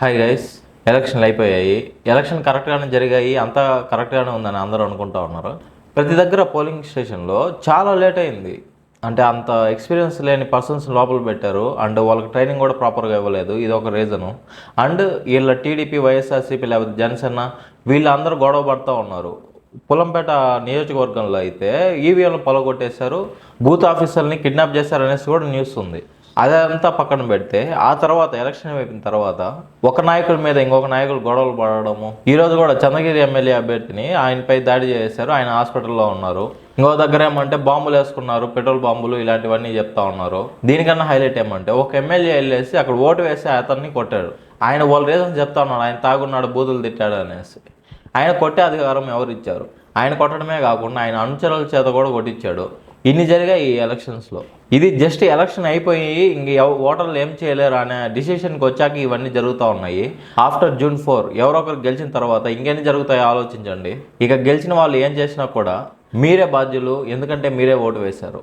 Hi guys ఎలక్షన్లు అయిపోయాయి election కరెక్ట్గానే జరిగాయి. అంతా కరెక్ట్గానే ఉందని అందరూ అనుకుంటా ఉన్నారు. ప్రతి దగ్గర పోలింగ్ స్టేషన్లో చాలా లేట్ అయింది. అంటే అంత ఎక్స్పీరియన్స్ లేని పర్సన్స్ లోపల పెట్టారు. అండ్ వాళ్ళకి ట్రైనింగ్ కూడా ప్రాపర్గా ఇవ్వలేదు. ఇది ఒక రీజను అండ్ వీళ్ళ టీడీపీ వైఎస్ఆర్సీపీ లేకపోతే జనసేన వీళ్ళందరూ గొడవ పడుతూ ఉన్నారు. పులంపేట నియోజకవర్గంలో అయితే ఈవీఎంలు పొలగొట్టేశారు. బూత్ ఆఫీసర్ని కిడ్నాప్ చేశారనేసి కూడా న్యూస్ ఉంది. అదంతా పక్కన పెడితే ఆ తర్వాత ఎలక్షన్ అయిపోయిన తర్వాత ఒక నాయకుడి మీద ఇంకొక నాయకుడు గొడవలు పడడము. ఈ రోజు కూడా చంద్రగిరి ఎమ్మెల్యే అభ్యర్థిని ఆయనపై దాడి చేశారు. ఆయన హాస్పిటల్లో ఉన్నారు. ఇంకో దగ్గర ఏమంటే బాంబులు వేసుకున్నారు. పెట్రోల్ బాంబులు ఇలాంటివన్నీ చెప్తా ఉన్నారు. దీనికన్నా హైలైట్ ఏమంటే ఒక ఎమ్మెల్యే వెళ్ళేసి అక్కడ ఓటు వేసి అతన్ని కొట్టాడు. ఆయన వాళ్ళ రీజన్ చెప్తా ఉన్నాడు. ఆయన తాగున్నాడు బూతులు తిట్టాడు అనేసి. ఆయన కొట్టే అధికారం ఎవరు ఇచ్చారు ఆయన కొట్టడమే కాకుండా ఆయన అనుచరుల చేత కూడా కొట్టించాడు. ఇన్ని జరిగాయి ఈ ఎలక్షన్స్లో ఇది జస్ట్ ఎలక్షన్ అయిపోయి ఇంక ఓటర్లు ఏం చేయలేరు అనే డిసిషన్కి వచ్చాక ఇవన్నీ జరుగుతూ ఉన్నాయి. ఆఫ్టర్ జూన్ ఫోర్ ఎవరొకరు గెలిచిన తర్వాత ఇంకెన్ని జరుగుతాయో ఆలోచించండి. ఇక గెలిచిన వాళ్ళు ఏం చేసినా కూడా మీరే బాధ్యులు ఎందుకంటే మీరే ఓటు వేశారు.